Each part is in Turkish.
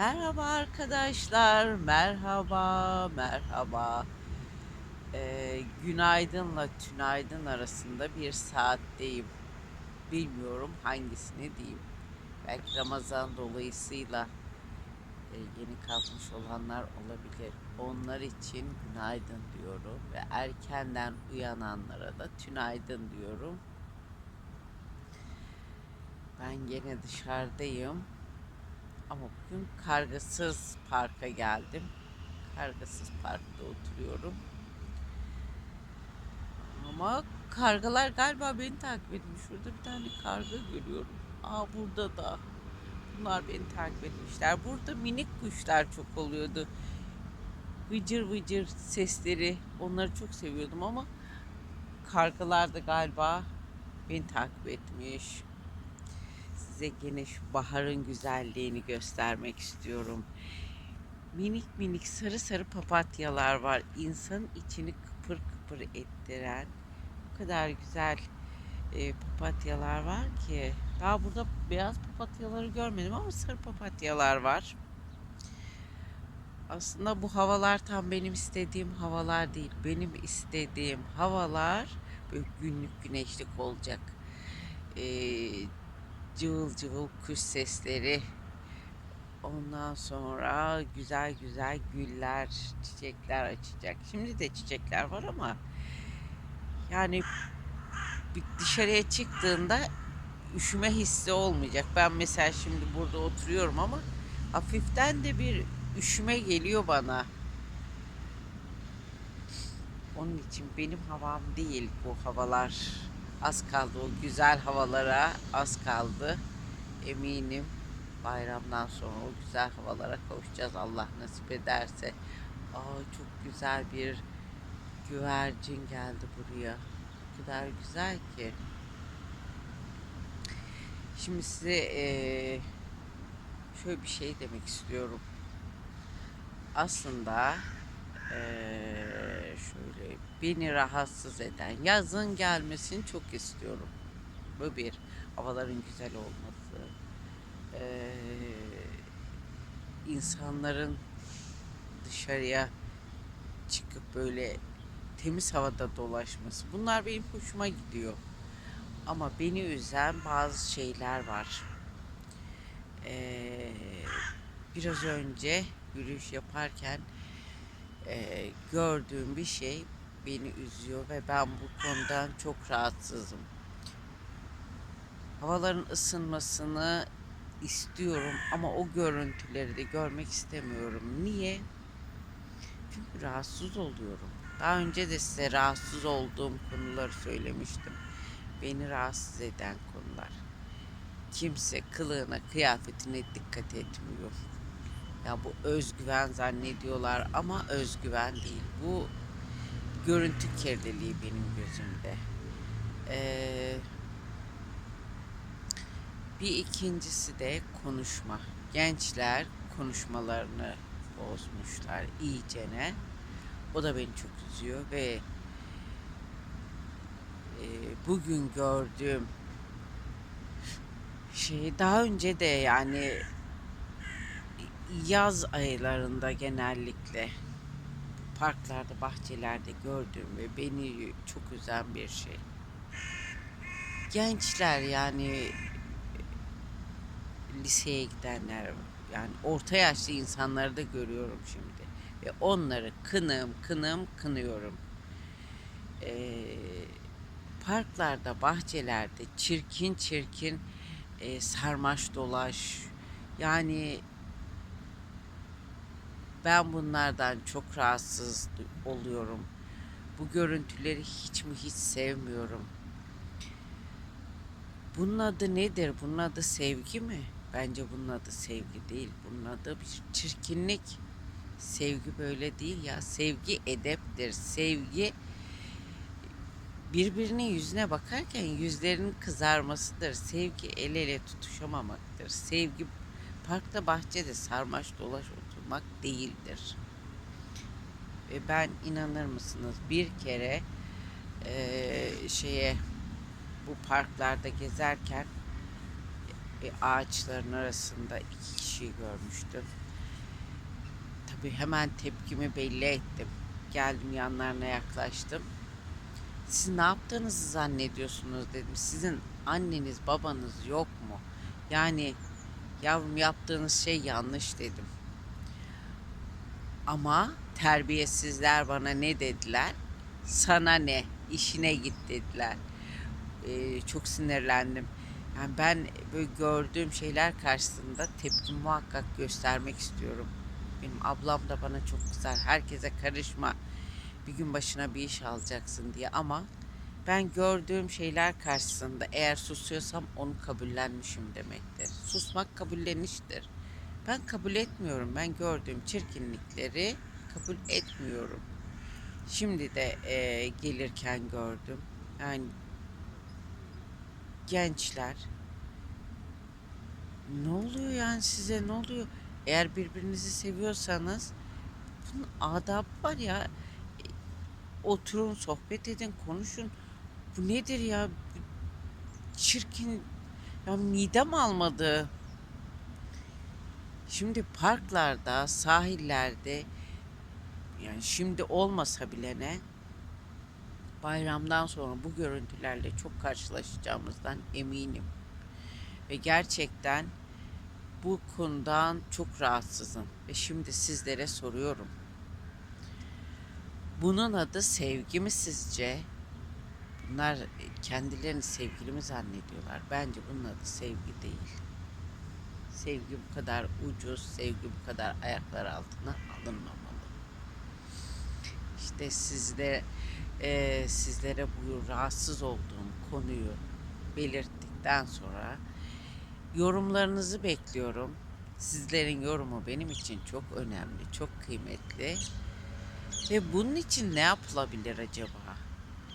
Merhaba arkadaşlar, merhaba, merhaba. Ee, günaydınla tünaydın arasında bir saatteyim. Bilmiyorum hangisini diyeyim. Belki Ramazan dolayısıyla e, yeni kalkmış olanlar olabilir. Onlar için günaydın diyorum ve erkenden uyananlara da tünaydın diyorum. Ben gene dışarıdayım. Ama bugün kargasız parka geldim. Kargasız parkta oturuyorum. Ama kargalar galiba beni takip etmiş. Şurada bir tane karga görüyorum. Aa burada da. Bunlar beni takip etmişler. Burada minik kuşlar çok oluyordu. Vıcır vıcır sesleri. Onları çok seviyordum ama kargalar da galiba beni takip etmiş. Size gene şu baharın güzelliğini göstermek istiyorum. Minik minik sarı sarı papatyalar var. İnsanın içini kıpır kıpır ettiren o kadar güzel e, papatyalar var ki. Daha burada beyaz papatyaları görmedim ama sarı papatyalar var. Aslında bu havalar tam benim istediğim havalar değil. Benim istediğim havalar böyle günlük güneşlik olacak. Ee, cıvıl cıvıl kuş sesleri. Ondan sonra güzel güzel güller, çiçekler açacak. Şimdi de çiçekler var ama yani dışarıya çıktığında üşüme hissi olmayacak. Ben mesela şimdi burada oturuyorum ama hafiften de bir üşüme geliyor bana. Onun için benim havam değil bu havalar. Az kaldı o güzel havalara az kaldı. Eminim bayramdan sonra o güzel havalara kavuşacağız Allah nasip ederse. Aa çok güzel bir güvercin geldi buraya. O kadar güzel ki. Şimdi size eee, şöyle bir şey demek istiyorum. Aslında şöyle beni rahatsız eden yazın gelmesini çok istiyorum. Bu bir havaların güzel olması, eee, insanların dışarıya çıkıp böyle temiz havada dolaşması. Bunlar benim hoşuma gidiyor. Ama beni üzen bazı şeyler var. Eee, biraz önce yürüyüş yaparken eee, gördüğüm bir şey beni üzüyor ve ben bu konudan çok rahatsızım. Havaların ısınmasını istiyorum ama o görüntüleri de görmek istemiyorum. Niye? Çünkü rahatsız oluyorum. Daha önce de size rahatsız olduğum konuları söylemiştim. Beni rahatsız eden konular. Kimse kılığına, kıyafetine dikkat etmiyor. Ya bu özgüven zannediyorlar ama özgüven değil. Bu görüntü kirliliği benim gözümde. Ee, bir ikincisi de konuşma. Gençler konuşmalarını bozmuşlar iyicene. O da beni çok üzüyor ve e, bugün gördüğüm şey daha önce de yani yaz aylarında genellikle parklarda, bahçelerde gördüğüm ve beni çok üzen bir şey. Gençler yani liseye gidenler yani orta yaşlı insanları da görüyorum şimdi ve onları kınım kınım kınıyorum. Ee, parklarda, bahçelerde çirkin çirkin e, sarmaş dolaş yani ben bunlardan çok rahatsız oluyorum. Bu görüntüleri hiç mi hiç sevmiyorum. Bunun adı nedir? Bunun adı sevgi mi? Bence bunun adı sevgi değil. Bunun adı bir çirkinlik. Sevgi böyle değil ya. Sevgi edeptir. Sevgi birbirinin yüzüne bakarken yüzlerinin kızarmasıdır. Sevgi el ele tutuşamamaktır. Sevgi parkta bahçede sarmaş dolaş oturmak değildir. Ve ben inanır mısınız bir kere eee, şeye bu parklarda gezerken e, ağaçların arasında iki kişiyi görmüştüm. Tabii hemen tepkimi belli ettim. Geldim yanlarına yaklaştım. Siz ne yaptığınızı zannediyorsunuz dedim. Sizin anneniz babanız yok mu? Yani yavrum yaptığınız şey yanlış dedim. Ama terbiyesizler bana ne dediler? Sana ne? İşine git dediler. Ee, çok sinirlendim. Yani ben böyle gördüğüm şeyler karşısında tepki muhakkak göstermek istiyorum. Benim ablam da bana çok kızar. Herkese karışma. Bir gün başına bir iş alacaksın diye ama ben gördüğüm şeyler karşısında eğer susuyorsam onu kabullenmişim demektir. Susmak kabulleniştir. Ben kabul etmiyorum. Ben gördüğüm çirkinlikleri kabul etmiyorum. Şimdi de e, gelirken gördüm. Yani gençler ne oluyor yani size ne oluyor? Eğer birbirinizi seviyorsanız bunun adabı var ya. E, Oturun, sohbet edin, konuşun. Bu nedir ya? Çirkin. Ya midem almadı. Şimdi parklarda, sahillerde yani şimdi olmasa bile ne bayramdan sonra bu görüntülerle çok karşılaşacağımızdan eminim. Ve gerçekten bu konudan çok rahatsızım. Ve şimdi sizlere soruyorum. Bunun adı sevgi mi sizce? Bunlar kendilerini sevgili mi zannediyorlar? Bence bunun adı sevgi değil. Sevgi bu kadar ucuz, sevgi bu kadar ayaklar altına alınmamalı. İşte sizde e, sizlere bu rahatsız olduğum konuyu belirttikten sonra yorumlarınızı bekliyorum. Sizlerin yorumu benim için çok önemli, çok kıymetli. Ve bunun için ne yapılabilir acaba?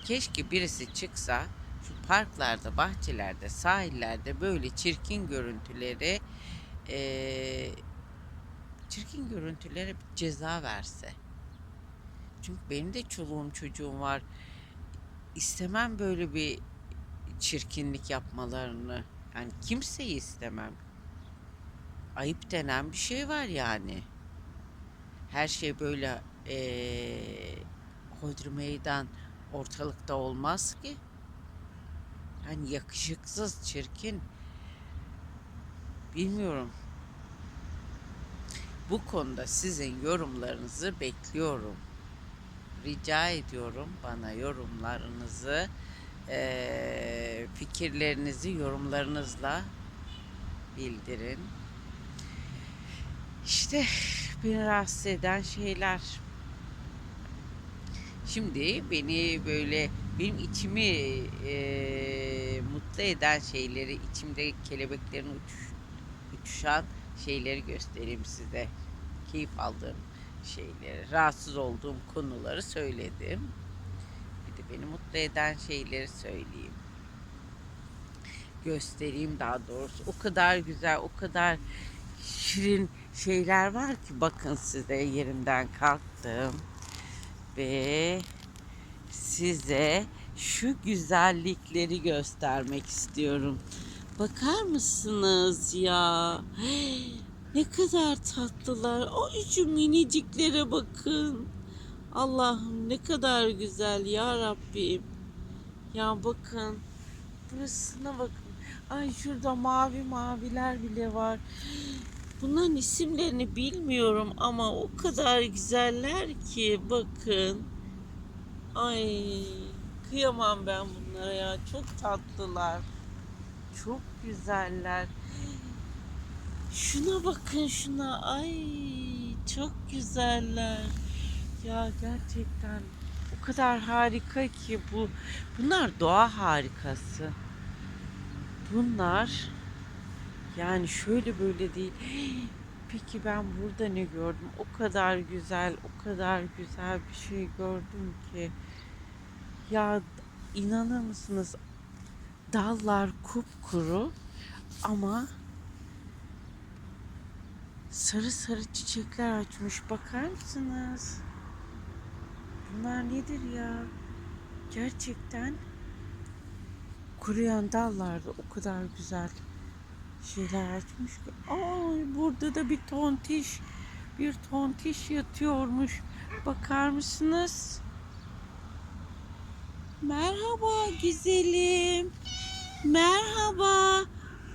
Keşke birisi çıksa şu parklarda, bahçelerde, sahillerde böyle çirkin görüntüleri eee, çirkin görüntülere bir ceza verse. Çünkü benim de çoluğum çocuğum var. İstemem böyle bir çirkinlik yapmalarını. Yani kimseyi istemem. Ayıp denen bir şey var yani. Her şey böyle eee hodri meydan ortalıkta olmaz ki. Yani yakışıksız, çirkin. Bilmiyorum. Bu konuda sizin yorumlarınızı bekliyorum. Rica ediyorum bana yorumlarınızı, fikirlerinizi yorumlarınızla bildirin. İşte beni rahatsız eden şeyler. Şimdi beni böyle benim içimi eee, mutlu eden şeyleri, içimde kelebeklerin uçuş, uçuşan şeyleri göstereyim size. Keyif aldığım şeyleri, rahatsız olduğum konuları söyledim. Bir de beni mutlu eden şeyleri söyleyeyim. Göstereyim daha doğrusu. O kadar güzel, o kadar şirin şeyler var ki bakın size yerimden kalktım ve size şu güzellikleri göstermek istiyorum. Bakar mısınız ya? Ne kadar tatlılar. O şu miniciklere bakın. Allah'ım ne kadar güzel ya Rabbim. Ya bakın. Burasına bakın. Ay şurada mavi maviler bile var. Bunların isimlerini bilmiyorum ama o kadar güzeller ki bakın. Ay kıyamam ben bunlara ya. Çok tatlılar. Çok güzeller. Şuna bakın şuna. Ay çok güzeller. Ya gerçekten o kadar harika ki bu. Bunlar doğa harikası. Bunlar yani şöyle böyle değil. Peki ben burada ne gördüm? O kadar güzel, o kadar güzel bir şey gördüm ki. Ya inanır mısınız? Dallar kupkuru ama sarı sarı çiçekler açmış. Bakar mısınız? Bunlar nedir ya? Gerçekten kuruyan dallarda o kadar güzel şeyler açmış ki. Ay burada da bir tontiş bir tontiş yatıyormuş. Bakar mısınız? Merhaba güzelim. Merhaba.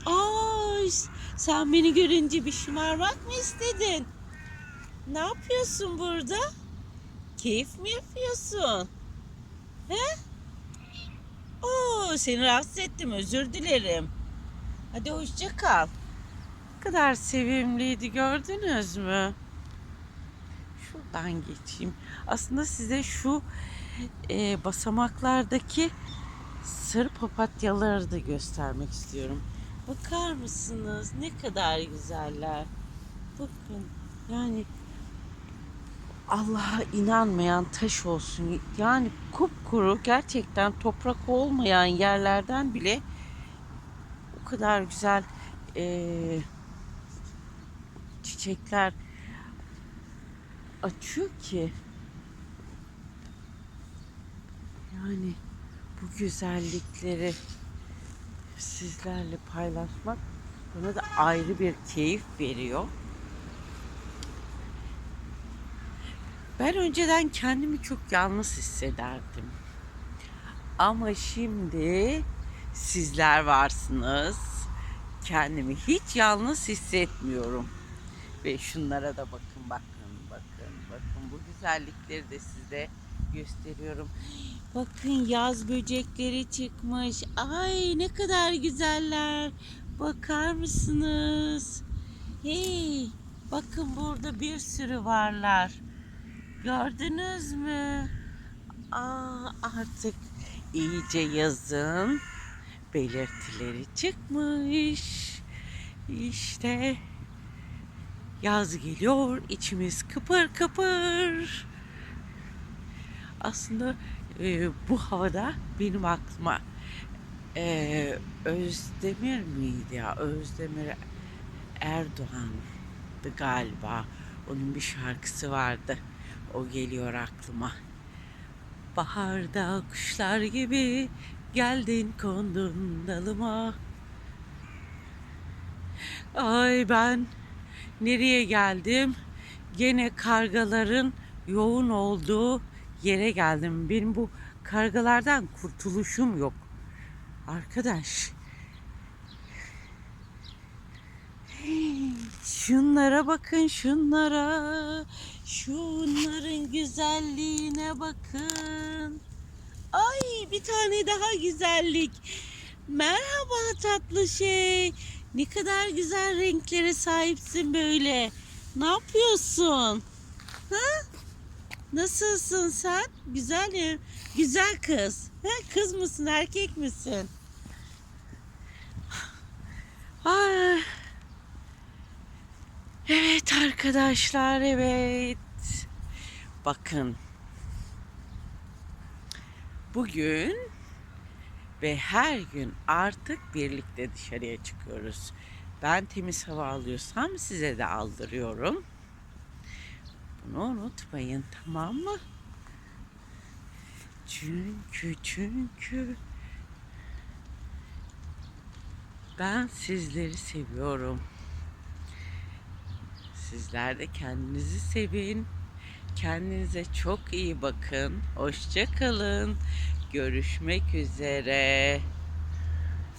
Ay, sen beni görünce bir şımarmak mı istedin? Ne yapıyorsun burada? Keyif mi yapıyorsun? He? Oo, seni rahatsız ettim. Özür dilerim. Hadi hoşça kal. Ne kadar sevimliydi gördünüz mü? Şuradan geçeyim. Aslında size şu e, basamaklardaki sarı papatyaları da göstermek istiyorum. Bakar mısınız? Ne kadar güzeller. Bakın yani Allah'a inanmayan taş olsun. Yani kupkuru gerçekten toprak olmayan yerlerden bile o kadar güzel eee, çiçekler açıyor ki. Yani bu güzellikleri sizlerle paylaşmak bana da ayrı bir keyif veriyor. Ben önceden kendimi çok yalnız hissederdim. Ama şimdi sizler varsınız. Kendimi hiç yalnız hissetmiyorum. Ve şunlara da bakın, bakın, bakın, bakın. Bu güzellikleri de size gösteriyorum. Bakın yaz böcekleri çıkmış. Ay ne kadar güzeller. Bakar mısınız? Hey, bakın burada bir sürü varlar. Gördünüz mü? Aa, artık iyice yazın belirtileri çıkmış. İşte yaz geliyor, içimiz kıpır kıpır. Aslında e, bu havada benim aklıma e, Özdemir miydi ya? Özdemir Erdoğan'dı galiba. Onun bir şarkısı vardı. O geliyor aklıma. Baharda kuşlar gibi geldin kondun dalıma. Ay ben nereye geldim? Gene kargaların yoğun olduğu yere geldim. Benim bu kargalardan kurtuluşum yok. Arkadaş. Şunlara bakın şunlara. Şunların güzelliğine bakın. Ay bir tane daha güzellik. Merhaba tatlı şey. Ne kadar güzel renklere sahipsin böyle. Ne yapıyorsun? Ha? Nasılsın sen? Güzelim. Güzel kız. Ha, kız mısın, erkek misin? Ay. Evet arkadaşlar, evet. Bakın. Bugün ve her gün artık birlikte dışarıya çıkıyoruz. Ben temiz hava alıyorsam size de aldırıyorum. Bunu unutmayın tamam mı? Çünkü çünkü ben sizleri seviyorum. Sizler de kendinizi sevin. Kendinize çok iyi bakın. Hoşça kalın. Görüşmek üzere.